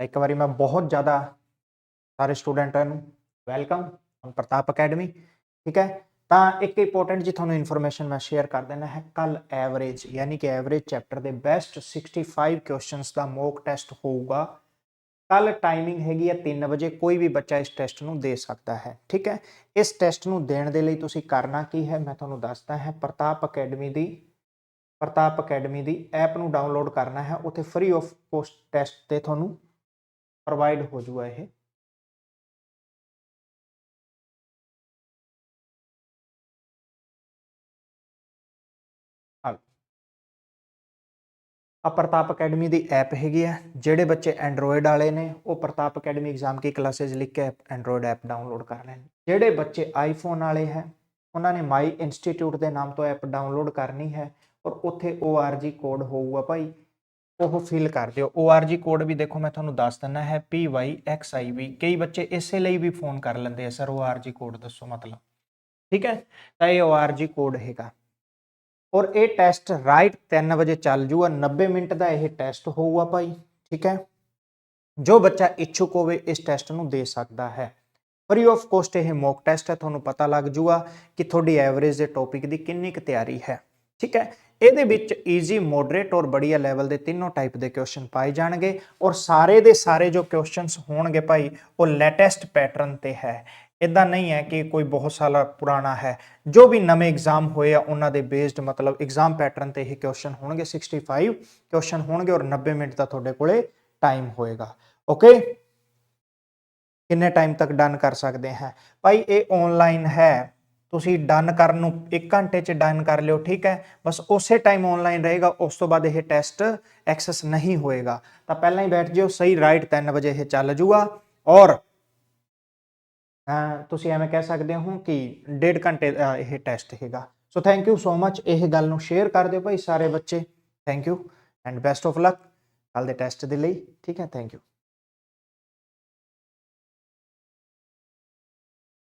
ਇੱਕ ਵਾਰੀ ਮੈਂ ਬਹੁਤ ਜ਼ਿਆਦਾ ਸਾਰੇ ਸਟੂਡੈਂਟਾਂ ਨੂੰ ਵੈਲਕਮ ਔਨ ਪ੍ਰਤਾਪ ਅਕੈਡਮੀ ਠੀਕ ਹੈ? ਤਾਂ ਇੱਕ ਇੰਪੋਰਟੈਂਟ ਜੀ ਤੁਹਾਨੂੰ ਇਨਫੋਰਮੇਸ਼ਨ ਮੈਂ ਸ਼ੇਅਰ ਕਰ ਦੇਣਾ ਹੈ ਕੱਲ ਐਵਰੇਜ ਯਾਨੀ ਕਿ ਐਵਰੇਜ ਚੈਪਟਰ ਦੇ ਬੈਸਟ 65 ਕੁਐਸਚਨਸ ਦਾ ਮੌਕ ਟੈਸਟ ਹੋਊਗਾ। ਕੱਲ ਟਾਈਮਿੰਗ ਹੈਗੀ ਹੈ 3 ਵਜੇ, ਕੋਈ ਵੀ ਬੱਚਾ ਇਸ ਟੈਸਟ ਨੂੰ ਦੇ ਸਕਦਾ ਹੈ, ਠੀਕ ਹੈ? ਇਸ ਟੈਸਟ ਨੂੰ ਦੇਣ ਦੇ ਲਈ ਤੁਸੀਂ ਕਰਨਾ ਕੀ ਹੈ? ਮੈਂ ਤੁਹਾਨੂੰ ਦੱਸਦਾ ਹੈ, ਪ੍ਰਤਾਪ ਅਕੈਡਮੀ ਦੀ, ਪ੍ਰਤਾਪ ਅਕੈਡਮੀ ਦੀ ਐਪ ਨੂੰ ਡਾਊਨਲੋਡ ਕਰਨਾ ਹੈ, ਉੱਥੇ ਫ੍ਰੀ ਆਫ ਕੋਸਟ ਟੈਸਟ ਤੇ ਤੁਹਾਨੂੰ ਪ੍ਰੋਵਾਈਡ ਹੋ ਜੂਗਾ ਇਹ। ਆ ਪ੍ਰਤਾਪ ਅਕੈਡਮੀ ਦੀ ਐਪ ਹੈਗੀ ਹੈ ਜਿਹੜੇ ਬੱਚੇ ਐਂਡਰੋਇਡ ਵਾਲੇ ਨੇ, ਉਹ ਪ੍ਰਤਾਪ ਅਕੈਡਮੀ ਐਗਜ਼ਾਮ ਕੀ ਕਲਾਸਿਸ ਲਿਖ ਕੇ ਐਂਡਰੋਇਡ ਐਪ ਡਾਊਨਲੋਡ ਕਰ ਲੈਣ। ਜਿਹੜੇ ਬੱਚੇ ਆਈਫੋਨ ਵਾਲੇ ਹੈ, ਉਹਨਾਂ ਨੇ ਮਾਈ ਇੰਸਟੀਚਿਊਟ ਦੇ ਨਾਮ ਤੋਂ ਐਪ ਡਾਊਨਲੋਡ ਕਰਨੀ ਹੈ, ਔਰ ਉੱਥੇ ORG ਕੋਡ ਹੋਊਗਾ ਭਾਈ। ਉਹ ਫਿਲ ਕਰ ਦਿਓ। ORG ਕੋਡ ਵੀ ਦੇਖੋ, ਮੈਂ ਤੁਹਾਨੂੰ ਦੱਸ ਦਿੰਦਾ ਹੈ PYXIV ਕਈ ਬੱਚੇ ਇਸੇ ਲਈ ਵੀ ਫੋਨ ਕਰ ਲੈਂਦੇ ਆ, ਸਰ ORG ਕੋਡ ਦੱਸੋ ਮਤਲਬ। ਠੀਕ ਹੈ? ਤਾਂ ਇਹ ORG ਕੋਡ ਹੈਗਾ। ਔਰ ਇਹ ਟੈਸਟ ਰਾਈਟ 3 ਵਜੇ ਚੱਲ ਜੂਗਾ। 90 ਮਿੰਟ ਦਾ ਇਹ ਟੈਸਟ ਹੋਊਗਾ ਭਾਈ, ਠੀਕ ਹੈ? ਜੋ ਬੱਚਾ ਇੱਛੁਕ ਹੋਵੇ, ਇਸ ਟੈਸਟ ਨੂੰ ਦੇ ਸਕਦਾ ਹੈ। ਫਰੀ ਆਫ ਕੋਸਟ ਇਹ ਮੌਕ ਟੈਸਟ ਹੈ, ਤੁਹਾਨੂੰ ਪਤਾ ਲੱਗ ਜੂਗਾ ਕਿ ਤੁਹਾਡੀ ਐਵਰੇਜ ਦੇ ਟੌਪਿਕ ਦੀ ਕਿੰਨੀ ਕੁ ਤਿਆਰੀ ਹੈ। ਠੀਕ ਹੈ? ਇਹਦੇ ਵਿੱਚ ਈਜ਼ੀ ਮੋਡਰੇਟ ਔਰ ਬੜੀਆ ਲੈਵਲ ਦੇ ਤਿੰਨੋਂ ਟਾਈਪ ਦੇ ਕੁਐਸਚਨ ਪਾਏ ਜਾਣਗੇ ਔਰ ਸਾਰੇ ਦੇ ਸਾਰੇ ਜੋ ਕੁਐਸਚਨਸ ਹੋਣਗੇ ਭਾਈ, ਉਹ ਲੈਟੈਸਟ ਪੈਟਰਨ ਤੇ ਹੈ। ਇਦਾਂ ਨਹੀਂ ਹੈ ਕਿ ਕੋਈ ਬਹੁਤ ਸਾਲਾ ਪੁਰਾਣਾ ਹੈ। ਜੋ ਵੀ ਨਵੇਂ ਐਗਜ਼ਾਮ ਹੋਏ ਆ, ਉਹਨਾਂ ਦੇ ਬੇਸਡ ਮਤਲਬ ਐਗਜ਼ਾਮ ਪੈਟਰਨ ਤੇ ਇਹ ਕੁਐਸਚਨ ਹੋਣਗੇ 65 ਕੁਐਸਚਨ ਹੋਣਗੇ ਔਰ 90 ਮਿੰਟ ਦਾ ਤੁਹਾਡੇ ਕੋਲੇ ਟਾਈਮ ਹੋਏਗਾ। ਓਕੇ ਕਿੰਨੇ ਟਾਈਮ ਤੱਕ ਡਨ ਕਰ ਸਕਦੇ ਹਾਂ? ਭਾਈ, ਇਹ ਆਨਲਾਈਨ ਹੈ। ਤੁਸੀਂ ਡਨ ਕਰਨ ਨੂੰ 1 ਘੰਟੇ ਚ ਡਨ ਕਰ ਲਿਓ, ਠੀਕ ਹੈ? ਬਸ ਉਸੇ ਟਾਈਮ ਆਨਲਾਈਨ ਰਹੇਗਾ, ਉਸ ਤੋਂ ਬਾਅਦ ਇਹ ਟੈਸਟ ਐਕਸੈਸ ਨਹੀਂ ਹੋਏਗਾ। ਤਾਂ ਪਹਿਲਾਂ ਹੀ ਬੈਠ ਜਿਓ, ਸਹੀ ਰਾਈਟ 3 ਵਜੇ ਇਹ ਚੱਲ ਜੂਗਾ। ਔਰ ਤੁਸੀਂ ਐਵੇਂ ਕਹਿ ਸਕਦੇ ਹੋ ਕਿ ਡੇਢ ਘੰਟੇ ਦਾ ਇਹ ਟੈਸਟ ਹੈਗਾ। ਸੋ ਥੈਂਕ ਯੂ ਸੋ ਮੱਚ ਇਹ ਗੱਲ ਨੂੰ ਸ਼ੇਅਰ ਕਰ ਦਿਓ ਭਾਈ ਸਾਰੇ ਬੱਚੇ। Thank you and best of luck ਕੱਲ ਦੇ ਟੈਸਟ ਦੇ ਲਈ, ਠੀਕ ਹੈ? Thank you